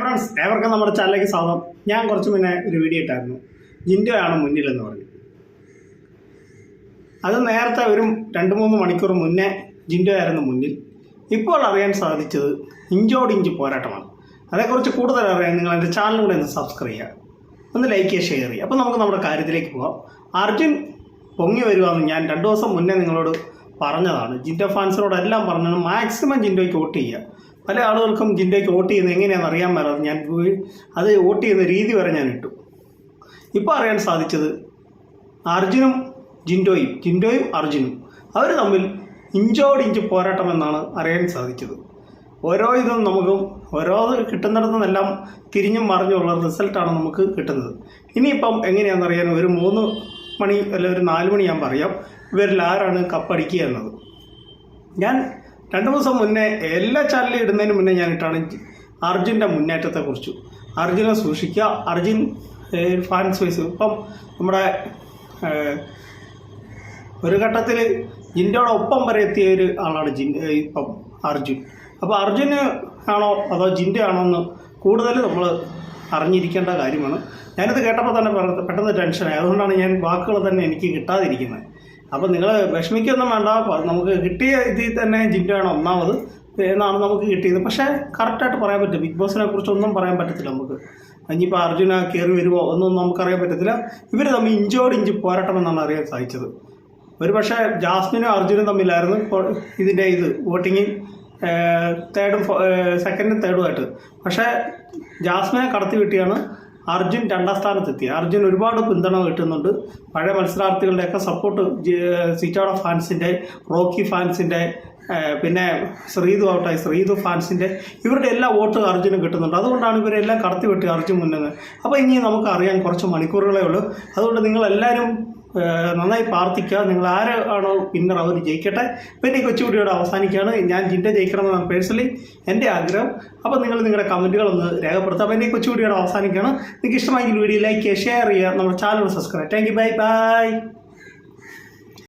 Friends ഏവർക്കും നമ്മുടെ ചാനലിലേക്ക് സ്വാഗതം. ഞാൻ കുറച്ച് മുന്നേ ഒരു വീഡിയോ ഇട്ടായിരുന്നു. ജിൻഡോ ആണ് മുന്നിലെന്ന് പറഞ്ഞു. അത് നേരത്തെ ഒരു രണ്ട് മൂന്ന് മണിക്കൂർ മുന്നേ ജിൻഡോ ആയിരുന്നു മുന്നിൽ. ഇപ്പോൾ അറിയാൻ സാധിച്ചത് ഇഞ്ചോടിഞ്ച് പോരാട്ടമാണ്. അതേക്കുറിച്ച് കൂടുതൽ അറിയാൻ നിങ്ങൾ എന്റെ ചാനൽ കൂടെ ഒന്ന് സബ്സ്ക്രൈബ് ചെയ്യുക. ഒന്ന് ലൈക്ക് ചെയ്യുക ഷെയർ ചെയ്യുക. അപ്പോൾ നമുക്ക് നമ്മുടെ കാര്യത്തിലേക്ക് പോകാം. അർജുൻ പൊങ്ങി വരുവാന്ന് ഞാൻ രണ്ട് ദിവസം മുന്നേ നിങ്ങളോട് പറഞ്ഞതാണ്. ജിൻഡോ ഫാൻസിനോടെല്ലാം പറഞ്ഞത് മാക്സിമം ജിൻഡോയ്ക്ക് വോട്ട് ചെയ്യുക. പല ആളുകൾക്കും ജിൻഡോയ്ക്ക് വോട്ട് ചെയ്യുന്നത് എങ്ങനെയാണെന്ന് അറിയാൻ മേലാതെ ഞാൻ അത് വോട്ട് ചെയ്യുന്ന രീതി വരെ ഞാൻ ഇട്ടു. ഇപ്പോൾ അറിയാൻ സാധിച്ചത് അർജുനും ജിൻഡോയും ജിൻഡോയും അർജുനും അവർ തമ്മിൽ ഇഞ്ചോടിഞ്ച് പോരാട്ടം എന്നാണ് അറിയാൻ സാധിച്ചത്. ഓരോ ഇതും നമുക്ക് ഓരോ കിട്ടുന്നിടത്തു നിന്നെല്ലാം തിരിഞ്ഞും മറിഞ്ഞുള്ള റിസൾട്ടാണ് നമുക്ക് കിട്ടുന്നത്. ഇനിയിപ്പം എങ്ങനെയാണെന്ന് അറിയാൻ ഒരു മൂന്ന് മണി അല്ല ഒരു നാല് മണി ഞാൻ പറയാം. ഇവരിൽ ആരാണ് കപ്പടിക്കുക എന്നത്? ഞാൻ രണ്ട് ദിവസം മുന്നേ എല്ലാ ചാനലിലും ഇടുന്നതിന് മുന്നേ ഞാൻ ഇട്ടാണ് അർജുന്റെ മുന്നേറ്റത്തെക്കുറിച്ച്. അർജുനെ സൂക്ഷിക്കുക. അർജുൻ ഫാൻസ് വൈസ് ഇപ്പം നമ്മുടെ ഒരു ഘട്ടത്തിൽ ജിൻഡോടെ ഒപ്പം വരെ എത്തിയ ഒരു ആളാണ് ജിൻ ഇപ്പം അർജുൻ. അപ്പോൾ അർജുന് ആണോ അതോ ജിന്റെ ആണോ എന്ന് കൂടുതൽ നമ്മൾ അറിഞ്ഞിരിക്കേണ്ട കാര്യമാണ്. ഞാനിത് കേട്ടപ്പോൾ തന്നെ പെട്ടെന്ന് ടെൻഷനായി. അതുകൊണ്ടാണ് ഞാൻ വാക്കുകൾ തന്നെ എനിക്ക് കിട്ടാതിരിക്കുന്നത്. അപ്പോൾ നിങ്ങൾ വിഷമിക്കൊന്നും വേണ്ട. നമുക്ക് കിട്ടിയ ഇതിൽ തന്നെ ജിൻഡോ ആണ് ഒന്നാമത്. എന്നാണ് നമുക്ക് കിട്ടിയത്. പക്ഷേ കറക്റ്റായിട്ട് പറയാൻ പറ്റും ബിഗ് ബോസിനെ കുറിച്ചൊന്നും പറയാൻ പറ്റത്തില്ല നമുക്ക്. ഇനിയിപ്പോൾ അർജുന കയറി വരുമോ ഒന്നും നമുക്കറിയാൻ പറ്റത്തില്ല. ഇവർ തമ്മിൽ ഇഞ്ചോട് ഇഞ്ച് പോരാട്ടം എന്നാണ് അറിയാൻ സാധിച്ചത്. ഒരു പക്ഷേ ജാസ്മിനും അർജുനും തമ്മിലായിരുന്നു ഇതിന്റെ ഇത് വോട്ടിങ്ങിൽ തേർഡും സെക്കൻഡും തേർഡുമായിട്ട് പക്ഷേ ജാസ്മിനെ കടത്തി വിട്ടിയാണ് അർജുൻ രണ്ടാം സ്ഥാനത്തെത്തി. അർജുൻ ഒരുപാട് പിന്തുണ കിട്ടുന്നുണ്ട്. പഴയ മത്സരാർത്ഥികളുടെയൊക്കെ സപ്പോർട്ട് സിറ്റോഡ ഫാൻസിന്റെ റോക്കി ഫാൻസിന്റെ പിന്നെ ശ്രീതു ഔട്ടായി ശ്രീതു ഫാൻസിന്റെ ഇവരുടെ എല്ലാ വോട്ട് അർജുനും കിട്ടുന്നുണ്ട്. അതുകൊണ്ടാണ് ഇവരെല്ലാം കടത്തിവിട്ട് അർജുൻ മുന്നത് അപ്പോൾ ഇനി നമുക്ക് അറിയാൻ കുറച്ച് മണിക്കൂറുകളേ ഉള്ളൂ. അതുകൊണ്ട് നിങ്ങളെല്ലാവരും നന്നായി പ്രാർത്ഥിക്കുക. നിങ്ങൾ ആരാണോ വിന്നർ അവർ ജയിക്കട്ടെ. പിന്നെ കൊച്ചുകുട്ടിയോട് അവസാനിക്കുകയാണ്. ഞാൻ ജിന്റെ ജയിക്കണമെന്നാണ് പേഴ്സണലി എന്റെ ആഗ്രഹം. അപ്പോൾ നിങ്ങൾ നിങ്ങളുടെ കമന്റുകളൊന്ന് രേഖപ്പെടുത്തുക. അപ്പോൾ എന്റെ കൊച്ചുകുട്ടിയോട് അവസാനിക്കുകയാണ്. നിങ്ങൾക്ക് ഇഷ്ടമായെങ്കിൽ വീഡിയോ ലൈക്ക് ചെയ്യുക ഷെയർ ചെയ്യുക. നമ്മുടെ channel subscribe thank you bye bye